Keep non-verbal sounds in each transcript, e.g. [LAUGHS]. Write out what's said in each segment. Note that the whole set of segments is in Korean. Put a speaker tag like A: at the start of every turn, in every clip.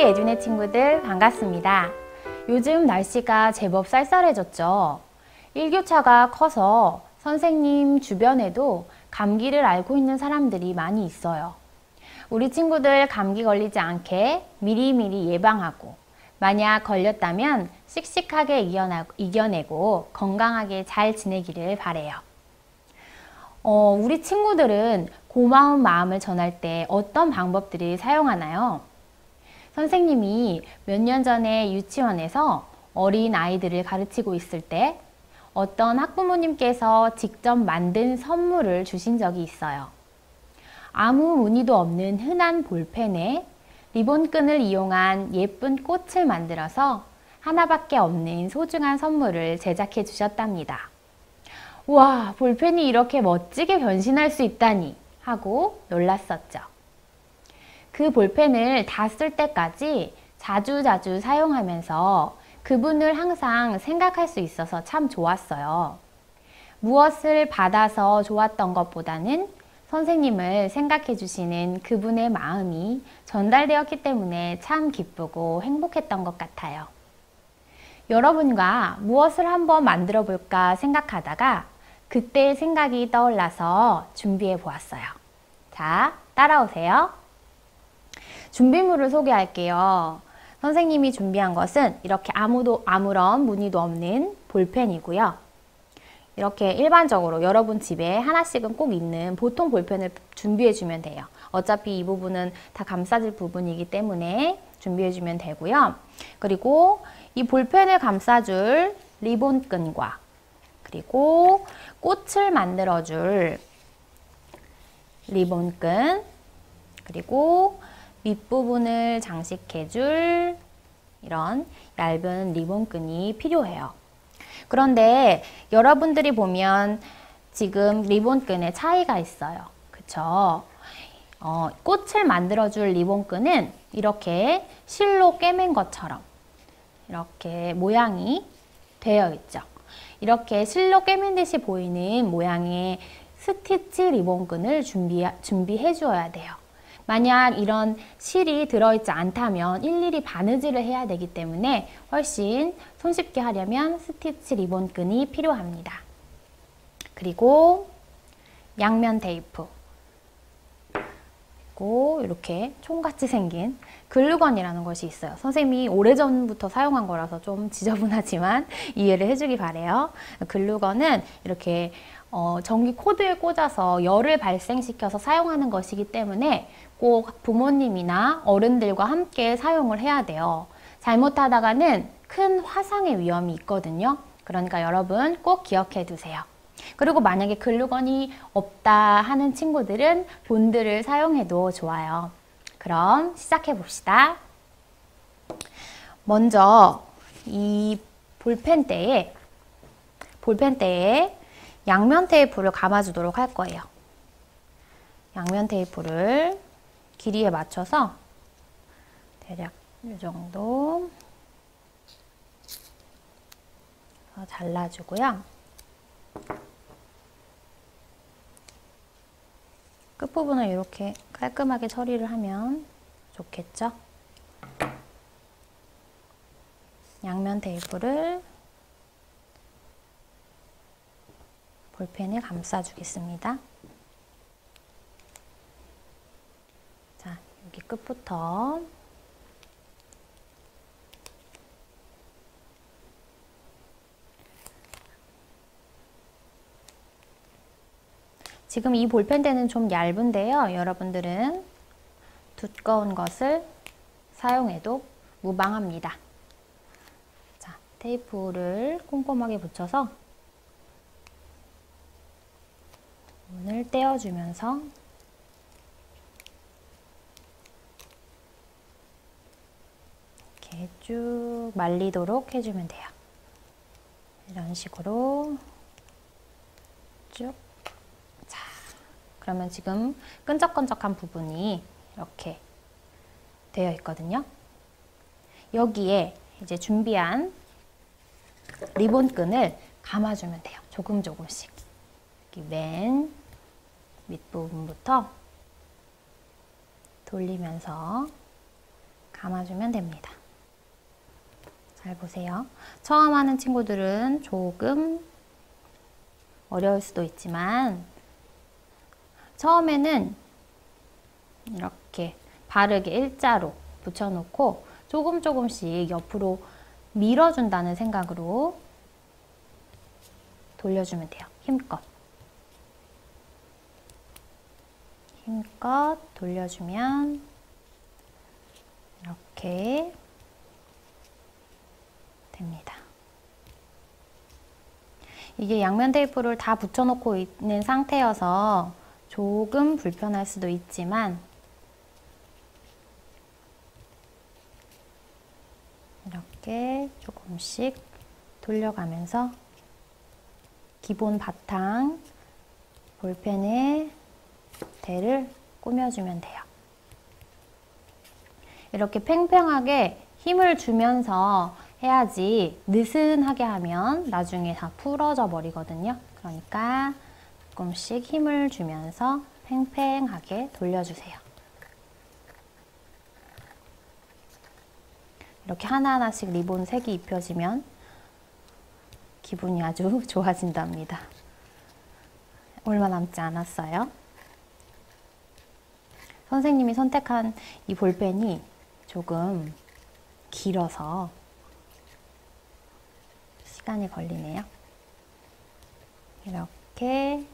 A: 에듀네 친구들 반갑습니다. 요즘 날씨가 제법 쌀쌀해졌죠. 일교차가 커서 선생님 주변에도 감기를 앓고 있는 사람들이 많이 있어요. 우리 친구들 감기 걸리지 않게 미리미리 예방하고 만약 걸렸다면 씩씩하게 이겨내고 건강하게 잘 지내기를 바래요. 어, 우리 친구들은 고마운 마음을 전할 때 어떤 방법들을 사용하나요? 선생님이 몇 년 전에 유치원에서 어린 아이들을 가르치고 있을 때 어떤 학부모님께서 직접 만든 선물을 주신 적이 있어요. 아무 무늬도 없는 흔한 볼펜에 리본끈을 이용한 예쁜 꽃을 만들어서 하나밖에 없는 소중한 선물을 제작해 주셨답니다. 와, 볼펜이 이렇게 멋지게 변신할 수 있다니 하고 놀랐었죠. 그 볼펜을 다 쓸 때까지 자주 자주 사용하면서 그분을 항상 생각할 수 있어서 참 좋았어요. 무엇을 받아서 좋았던 것보다는 선생님을 생각해 주시는 그분의 마음이 전달되었기 때문에 참 기쁘고 행복했던 것 같아요. 여러분과 무엇을 한번 만들어 볼까 생각하다가 그때의 생각이 떠올라서 준비해 보았어요. 자, 따라오세요. 준비물을 소개할게요. 선생님이 준비한 것은 이렇게 아무도 아무런 무늬도 없는 볼펜이고요. 이렇게 일반적으로 여러분 집에 하나씩은 꼭 있는 보통 볼펜을 준비해 주면 돼요. 어차피 이 부분은 다 감싸질 부분이기 때문에 준비해 주면 되고요. 그리고 이 볼펜을 감싸줄 리본끈과 그리고 꽃을 만들어줄 리본끈 그리고 윗부분을 장식해줄 이런 얇은 리본끈이 필요해요. 그런데 여러분들이 보면 지금 리본끈에 차이가 있어요. 그쵸? 어, 꽃을 만들어줄 리본끈은 이렇게 실로 꿰맨 것처럼 이렇게 모양이 되어 있죠. 이렇게 실로 꿰맨 듯이 보이는 모양의 스티치 리본끈을 준비, 준비해 주어야 돼요. 만약 이런 실이 들어있지 않다면 일일이 바느질을 해야 되기 때문에 훨씬 손쉽게 하려면 스티치 리본끈이 필요합니다. 그리고 양면 테이프 그리고 이렇게 총같이 생긴 글루건이라는 것이 있어요. 선생님이 오래전부터 사용한 거라서 좀 지저분하지만 [LAUGHS] 이해를 해주기 바래요. 글루건은 이렇게 어, 전기 코드에 꽂아서 열을 발생시켜서 사용하는 것이기 때문에 꼭 부모님이나 어른들과 함께 사용을 해야 돼요. 잘못하다가는 큰 화상의 위험이 있거든요. 그러니까 여러분 꼭 기억해 두세요. 그리고 만약에 글루건이 없다 하는 친구들은 본드를 사용해도 좋아요. 그럼 시작해 봅시다. 먼저 이 볼펜대에 볼펜대에 양면 테이프를 감아주도록 할 거예요. 양면 테이프를 길이에 맞춰서 대략 이 정도 잘라주고요. 끝부분을 이렇게 깔끔하게 처리를 하면 좋겠죠? 양면 테이프를 볼펜에 감싸주겠습니다. 자, 여기 끝부터 지금 이 볼펜대는 좀 얇은데요. 여러분들은 두꺼운 것을 사용해도 무방합니다. 자, 테이프를 꼼꼼하게 붙여서 문을 떼어주면서 이렇게 쭉 말리도록 해주면 돼요. 이런 식으로 쭉. 자, 그러면 지금 끈적끈적한 부분이 이렇게 되어 있거든요. 여기에 이제 준비한 리본끈을 감아주면 돼요. 조금 조금씩. 여기 맨 밑부분부터 돌리면서 감아주면 됩니다. 잘 보세요. 처음 하는 친구들은 조금 어려울 수도 있지만 처음에는 이렇게 바르게 일자로 붙여놓고 조금 조금씩 옆으로 밀어준다는 생각으로 돌려주면 돼요. 힘껏. 힘껏 돌려주면 이렇게 됩니다. 이게 양면 테이프를 다 붙여놓고 있는 상태여서 조금 불편할 수도 있지만 이렇게 조금씩 돌려가면서 기본 바탕 볼펜의 대를 꾸며주면 돼요. 이렇게 팽팽하게 힘을 주면서 해야지 느슨하게 하면 나중에 다 풀어져 버리거든요. 그러니까 조금씩 힘을 주면서 팽팽하게 돌려주세요. 이렇게 하나하나씩 리본 색이 입혀지면 기분이 아주 [LAUGHS] 좋아진답니다. 얼마 남지 않았어요. 선생님이 선택한 이 볼펜이 조금 길어서 시간이 걸리네요. 이렇게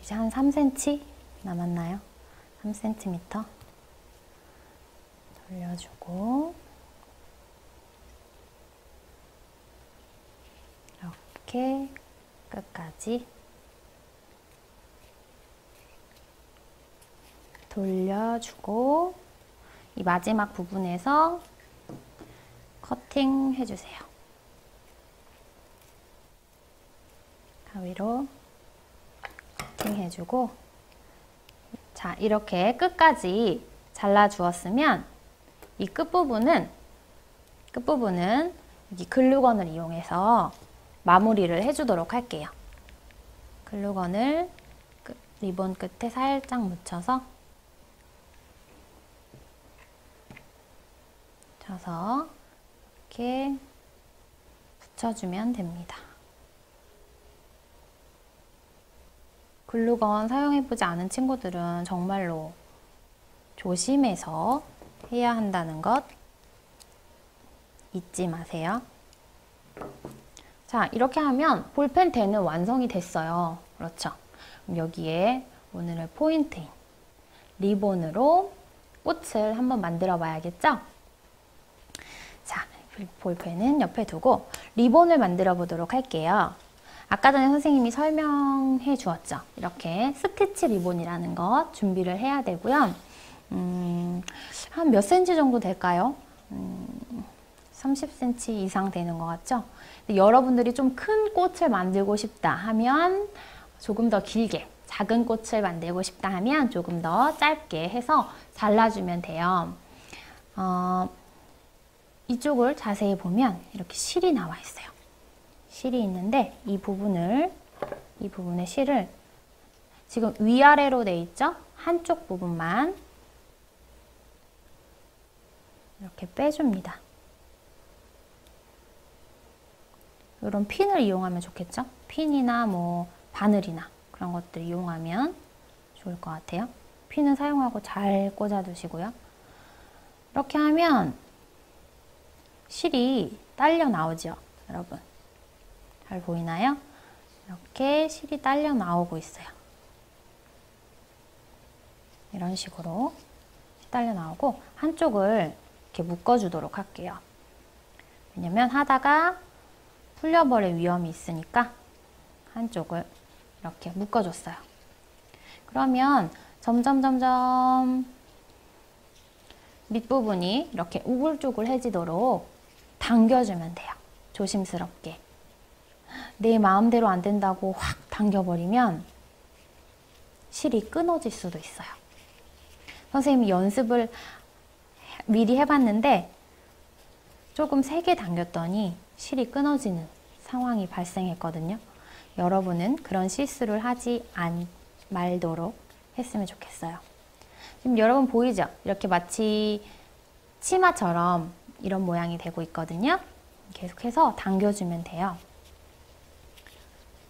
A: 이제 한 3cm 남았나요? 3cm 돌려주고 이렇게 끝까지 돌려주고 이 마지막 부분에서 커팅 해주세요. 가위로 커팅 해주고 자 이렇게 끝까지 잘라 주었으면 이 끝부분은 끝부분은 여기 글루건을 이용해서 마무리를 해주도록 할게요. 글루건을 리본 끝에 살짝 묻혀서 펴서 이렇게 붙여주면 됩니다. 글루건 사용해보지 않은 친구들은 정말로 조심해서 해야 한다는 것 잊지 마세요. 자, 이렇게 하면 볼펜 대는 완성이 됐어요. 그렇죠? 여기에 오늘의 포인트인 리본으로 꽃을 한번 만들어 봐야겠죠? 자, 볼펜은 옆에 두고 리본을 만들어 보도록 할게요. 아까 전에 선생님이 설명해 주었죠. 이렇게 스티치 리본이라는 것 준비를 해야 되고요. 음, 한 몇 센치 정도 될까요? 음, 30cm 이상 되는 것 같죠? 여러분들이 좀 큰 꽃을 만들고 싶다 하면 조금 더 길게 작은 꽃을 만들고 싶다 하면 조금 더 짧게 해서 잘라주면 돼요. 어, 이쪽을 자세히 보면 이렇게 실이 나와 있어요. 실이 있는데 이 부분을 이 부분의 실을 지금 위아래로 돼 있죠? 한쪽 부분만 이렇게 빼줍니다. 이런 핀을 이용하면 좋겠죠? 핀이나 뭐 바늘이나 그런 것들 이용하면 좋을 것 같아요. 핀은 사용하고 잘 꽂아두시고요. 이렇게 하면 실이 딸려 나오죠, 여러분. 잘 보이나요? 이렇게 실이 딸려 나오고 있어요. 이런 식으로 딸려 나오고 한쪽을 이렇게 묶어주도록 할게요. 왜냐면 하다가 풀려버릴 위험이 있으니까 한쪽을 이렇게 묶어줬어요. 그러면 점점 점점 밑부분이 이렇게 우글쭈글해지도록 당겨주면 돼요. 조심스럽게. 내 마음대로 안 된다고 확 당겨버리면 실이 끊어질 수도 있어요. 선생님이 연습을 미리 해봤는데 조금 세게 당겼더니 실이 끊어지는 상황이 발생했거든요. 여러분은 그런 실수를 하지 안 말도록 했으면 좋겠어요. 지금 여러분 보이죠? 이렇게 마치 치마처럼 이런 모양이 되고 있거든요. 계속해서 당겨주면 돼요.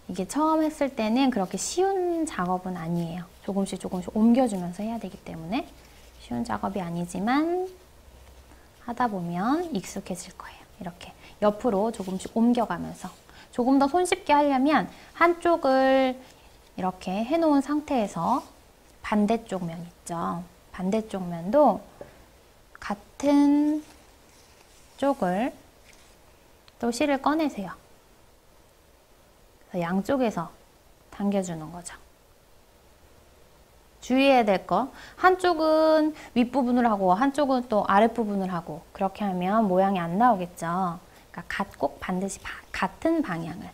A: 이게 처음 했을 때는 그렇게 쉬운 작업은 아니에요. 조금씩 조금씩 옮겨주면서 해야 되기 때문에 쉬운 작업이 아니지만 하다 보면 익숙해질 거예요. 이렇게 옆으로 조금씩 옮겨가면서 조금 더 손쉽게 하려면 한쪽을 이렇게 해놓은 상태에서 반대쪽 면 있죠. 반대쪽 면도 같은 쪽을 또 실을 꺼내세요. 양쪽에서 당겨주는 거죠. 주의해야 될 거, 한쪽은 윗부분을 하고 한쪽은 또 아랫부분을 하고 그렇게 하면 모양이 안 나오겠죠. 그러니까 꼭 반드시 바, 같은 방향을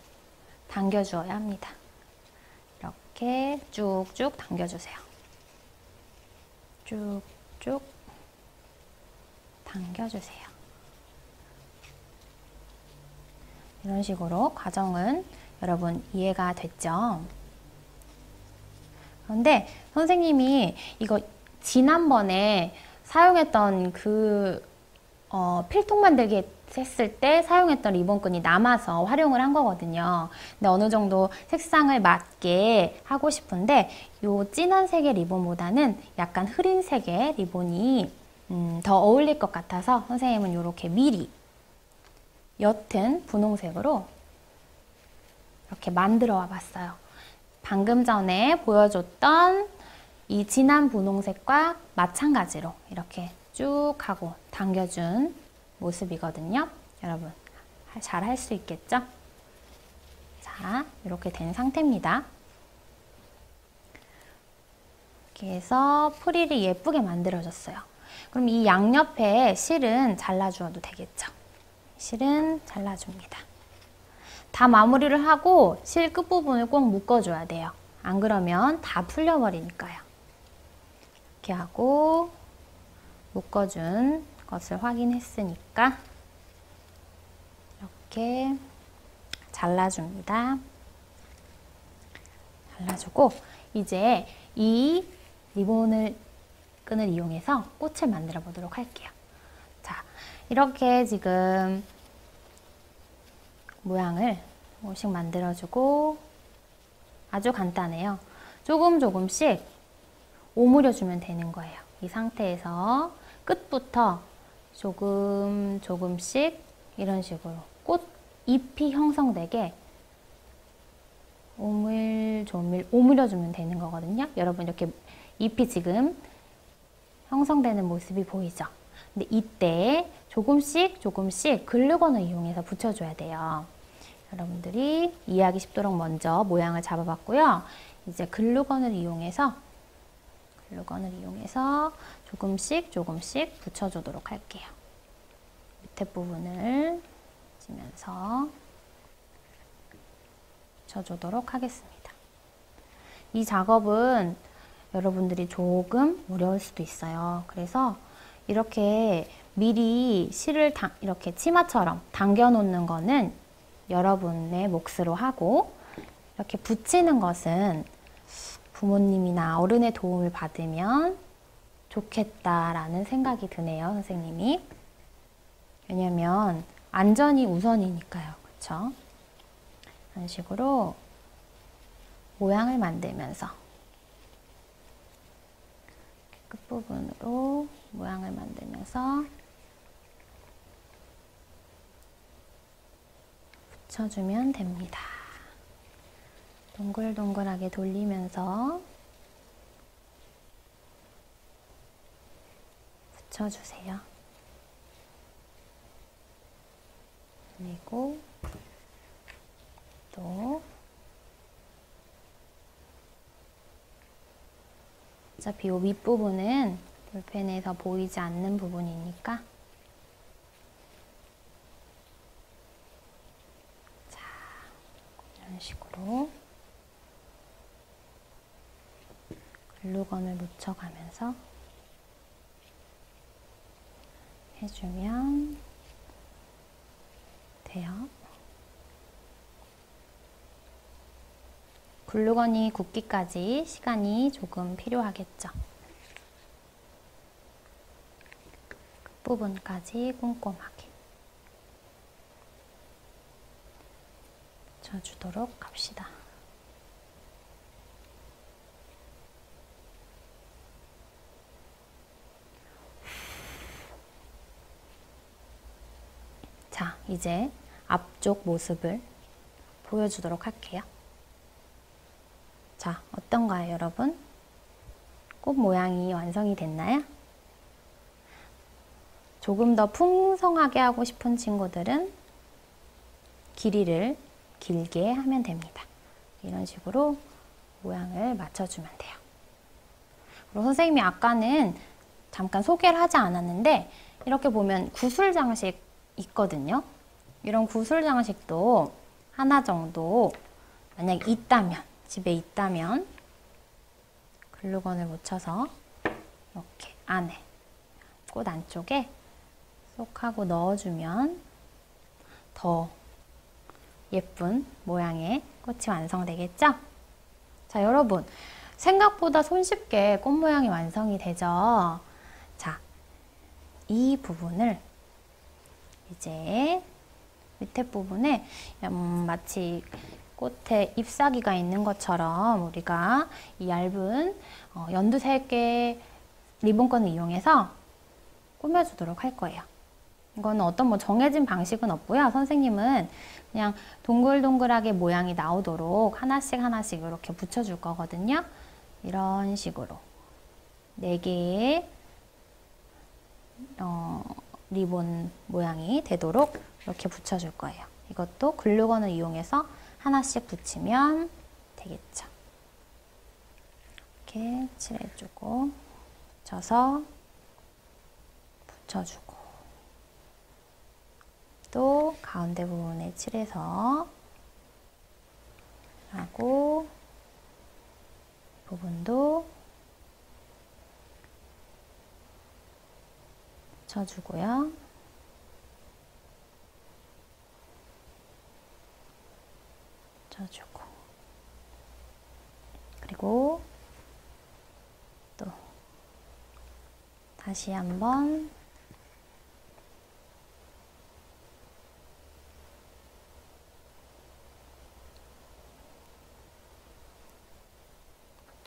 A: 당겨주어야 합니다. 이렇게 쭉쭉 당겨주세요. 쭉쭉 당겨주세요. 이런 식으로 과정은 여러분 이해가 됐죠? 그런데 선생님이 이거 지난번에 사용했던 그 어, 필통 만들기 했을 때 사용했던 리본끈이 남아서 활용을 한 거거든요. 근데 어느 정도 색상을 맞게 하고 싶은데 요 진한 색의 리본보다는 약간 흐린 색의 리본이 음, 더 어울릴 것 같아서 선생님은 이렇게 미리 옅은 분홍색으로 이렇게 만들어 와 봤어요. 방금 전에 보여줬던 이 진한 분홍색과 마찬가지로 이렇게 쭉 하고 당겨준 모습이거든요. 여러분 잘 할 수 있겠죠? 자 이렇게 된 상태입니다. 이렇게 해서 프릴이 예쁘게 만들어졌어요. 그럼 이 양옆에 실은 잘라주어도 되겠죠? 실은 잘라줍니다. 다 마무리를 하고 실 끝부분을 꼭 묶어줘야 돼요. 안 그러면 다 풀려버리니까요. 이렇게 하고 묶어준 것을 확인했으니까 이렇게 잘라줍니다. 잘라주고 이제 이 리본을 끈을 이용해서 꽃을 만들어 보도록 할게요. 자, 이렇게 지금 모양을 조금씩 만들어주고 아주 간단해요. 조금 조금씩 오므려주면 되는 거예요. 이 상태에서 끝부터 조금 조금씩 이런 식으로 꽃 잎이 형성되게 오물조물 오므려주면 되는 거거든요. 여러분 이렇게 잎이 지금 형성되는 모습이 보이죠? 근데 이때 조금씩 조금씩 글루건을 이용해서 붙여줘야 돼요. 여러분들이 이해하기 쉽도록 먼저 모양을 잡아봤고요. 이제 글루건을 이용해서 글루건을 이용해서 조금씩 조금씩 붙여주도록 할게요. 밑에 부분을 지면서 붙여주도록 하겠습니다. 이 작업은 여러분들이 조금 어려울 수도 있어요. 그래서 이렇게 미리 실을 다, 이렇게 치마처럼 당겨 놓는 거는 여러분의 몫으로 하고 이렇게 붙이는 것은 부모님이나 어른의 도움을 받으면 좋겠다라는 생각이 드네요, 선생님이. 왜냐면 안전이 우선이니까요. 그렇죠? 이런 식으로 모양을 만들면서 끝부분으로 모양을 만들면서 붙여주면 됩니다. 동글동글하게 돌리면서 붙여주세요. 그리고 또 어차피 이 윗부분은 볼펜에서 보이지 않는 부분이니까 자 식으로 글루건을 묻혀가면서 해주면 돼요. 글루건이 굳기까지 시간이 조금 필요하겠죠. 끝부분까지 꼼꼼하게 붙여주도록 합시다. 자, 이제 앞쪽 모습을 보여주도록 할게요. 자, 어떤가요, 여러분? 꽃 모양이 완성이 됐나요? 조금 더 풍성하게 하고 싶은 친구들은 길이를 길게 하면 됩니다. 이런 식으로 모양을 맞춰주면 돼요. 그리고 선생님이 아까는 잠깐 소개를 하지 않았는데 이렇게 보면 구슬 장식 있거든요. 이런 구슬 장식도 하나 정도 만약 있다면 집에 있다면 글루건을 묻혀서 이렇게 안에 꽃 안쪽에 쏙 하고 넣어주면 더 예쁜 모양의 꽃이 완성되겠죠? 자, 여러분. 생각보다 손쉽게 꽃 모양이 완성이 되죠? 자, 이 부분을 이제 밑에 부분에 음, 마치 꽃에 잎사귀가 있는 것처럼 우리가 이 얇은 어, 연두색의 리본건을 이용해서 꾸며주도록 할 거예요. 이거는 어떤 뭐 정해진 방식은 없고요. 선생님은 그냥 동글동글하게 모양이 나오도록 하나씩 하나씩 이렇게 붙여줄 거거든요. 이런 식으로 네 개의 어, 리본 모양이 되도록 이렇게 붙여줄 거예요. 이것도 글루건을 이용해서 하나씩 붙이면 되겠죠. 이렇게 칠해주고 붙여서 붙여주고 또 가운데 부분에 칠해서 하고 부분도 붙여주고요. 붙여주고 그리고 또 다시 한번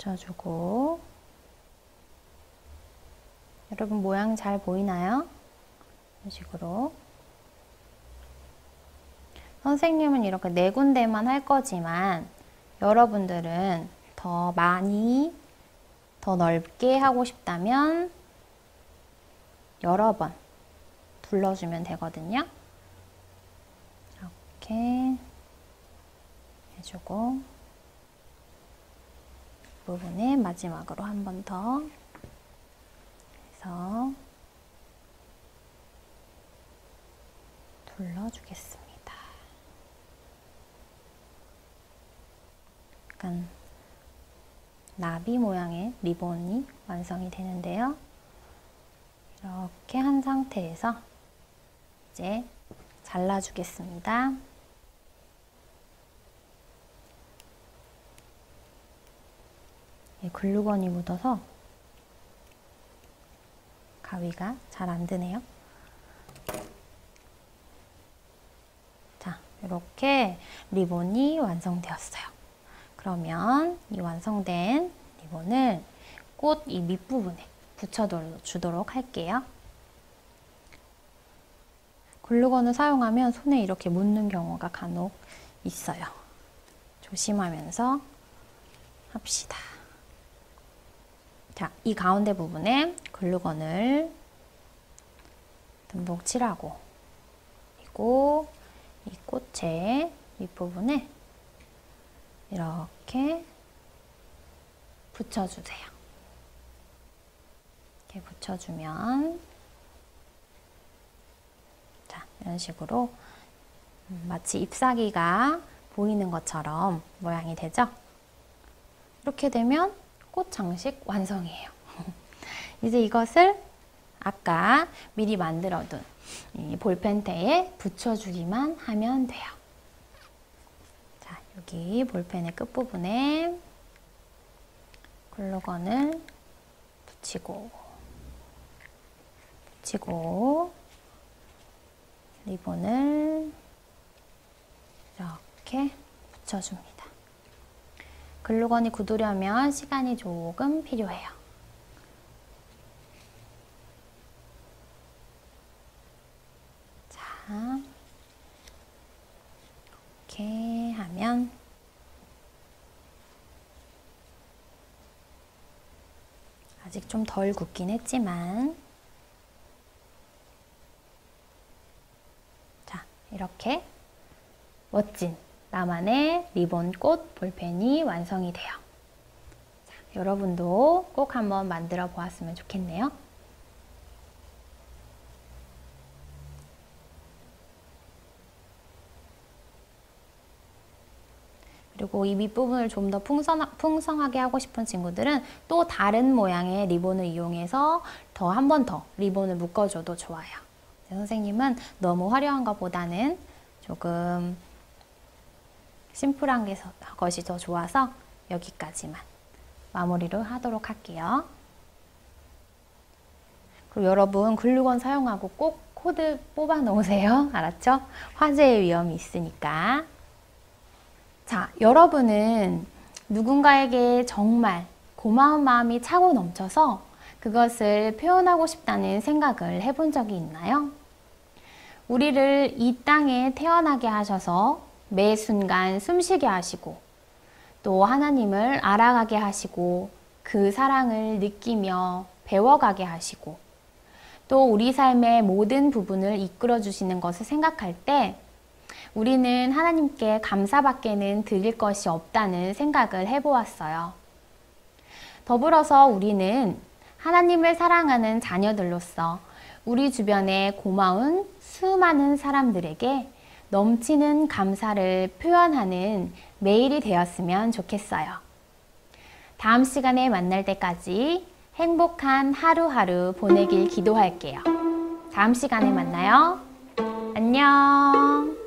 A: 붙여주고 여러분 모양 잘 보이나요? 이런 식으로 선생님은 이렇게 네 군데만 할 거지만 여러분들은 더 많이 더 넓게 하고 싶다면 여러 번 둘러주면 되거든요. 이렇게 해주고 부분에 마지막으로 한 번 더 해서 둘러주겠습니다. 약간 나비 모양의 리본이 완성이 되는데요. 이렇게 한 상태에서 이제 잘라주겠습니다. 글루건이 묻어서 가위가 잘 안 드네요. 자, 이렇게 리본이 완성되었어요. 그러면 이 완성된 리본을 꽃 이 밑부분에 붙여주도록 할게요. 글루건을 사용하면 손에 이렇게 묻는 경우가 간혹 있어요. 조심하면서 합시다. 자, 이 가운데 부분에 글루건을 듬뿍 칠하고 그리고 이 꽃의 윗부분에 이렇게 붙여주세요. 이렇게 붙여주면 자, 이런 식으로 마치 잎사귀가 보이는 것처럼 모양이 되죠? 이렇게 되면 꽃 장식 완성이에요. [LAUGHS] 이제 이것을 아까 미리 만들어둔 볼펜테에 붙여주기만 하면 돼요. 자, 여기 볼펜의 끝부분에 글루건을 붙이고 붙이고 리본을 이렇게 붙여줍니다. 글루건이 굳으려면 시간이 조금 필요해요. 자, 이렇게 하면 아직 좀 덜 굳긴 했지만 자, 이렇게 멋진 나만의 리본 꽃 볼펜이 완성이 돼요. 자, 여러분도 꼭 한번 만들어 보았으면 좋겠네요. 그리고 이 밑부분을 좀 더 풍성하게 하고 싶은 친구들은 또 다른 모양의 리본을 이용해서 더 한 번 더 리본을 묶어줘도 좋아요. 선생님은 너무 화려한 것보다는 조금 심플한 것이 더 좋아서 여기까지만 마무리를 하도록 할게요. 그리고 여러분 글루건 사용하고 꼭 코드 뽑아 놓으세요. [LAUGHS] 알았죠? 화재의 위험이 있으니까. 자, 여러분은 누군가에게 정말 고마운 마음이 차고 넘쳐서 그것을 표현하고 싶다는 생각을 해본 적이 있나요? 우리를 이 땅에 태어나게 하셔서 매 순간 숨쉬게 하시고 또 하나님을 알아가게 하시고 그 사랑을 느끼며 배워가게 하시고 또 우리 삶의 모든 부분을 이끌어 주시는 것을 생각할 때 우리는 하나님께 감사밖에는 드릴 것이 없다는 생각을 해보았어요. 더불어서 우리는 하나님을 사랑하는 자녀들로서 우리 주변에 고마운 수많은 사람들에게 넘치는 감사를 표현하는 매일이 되었으면 좋겠어요. 다음 시간에 만날 때까지 행복한 하루하루 보내길 기도할게요. 다음 시간에 만나요. 안녕.